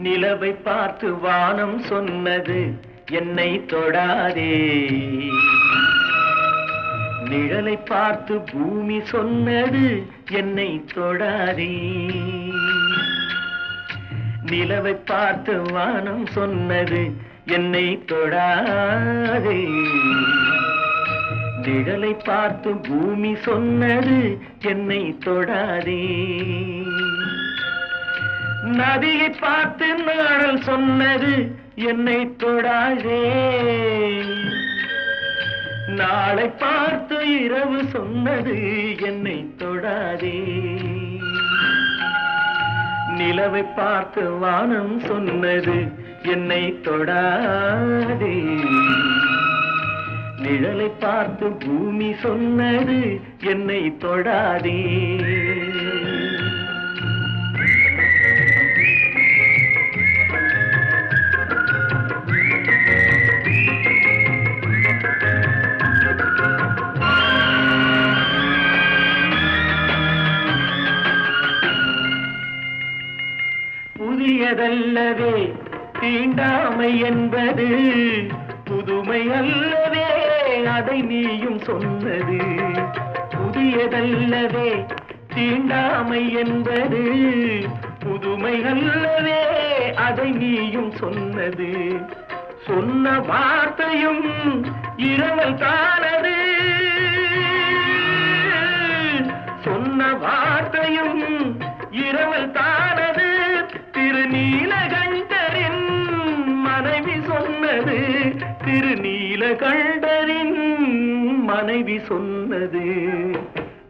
நிலவை பார்த்து வானம் சொன்னது என்னை தொடாதே. நிழலை பார்த்து பூமி சொன்னது என்னை தொடாதே. நிலவை பார்த்து வானம் சொன்னது என்னை தொடாதே. நிழலை பார்த்து பூமி சொன்னது என்னை தொடாதே. நதியை பார்த்து நாடல் சொன்னது என்னை தொடாதே. நாளை பார்த்து இரவு சொன்னது என்னை தொடாதே. நிலவை பார்த்து வானம் சொன்னது என்னை தொடாதே. நிழலை பார்த்து பூமி சொன்னது என்னை தொடாதே. புதியதல்லவே தீண்டாமை என்பது புதுமை அல்லவே அதை நீயும் சொன்னது. புதியதல்லவே தீண்டாமை என்பது புதுமை அல்லவே அதை நீயும் சொன்னது. சொன்ன வார்த்தையும் இரவல் தானது சொன்ன வார்த்தையும் இரவல் தான் திருநீலகண்டரின் மனைவி சொன்னது. திருநீலகண்டரின் மனைவி சொன்னது.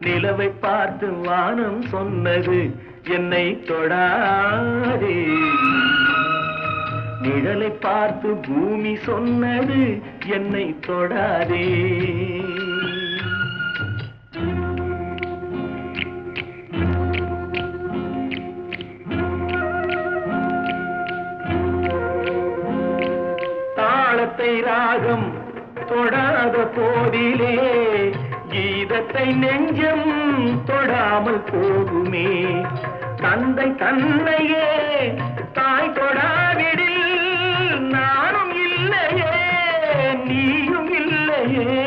நிலவை பார்த்து வானம் சொன்னது. என்னை தொடாதே. நிழலை பார்த்து பூமி சொன்னது. என்னை தொடாதே. ராகம் தொடாத போதிலே கீதத்தை நெஞ்சம் தொடாமல் போகுமே. தந்தை தன்னையே தாய் தொடாவிடில் நானும் இல்லையே நீயும் இல்லையே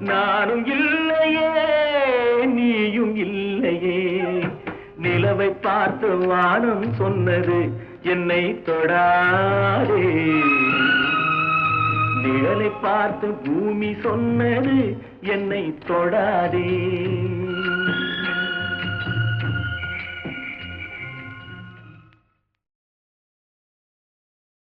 நானும் இல்லையே நீயும் இல்லையே. நிலவை பார்த்து வானம் சொன்னது என்னை தொடாதே. நிழலை பார்த்து பூமி சொன்னது என்னை தொடாதே.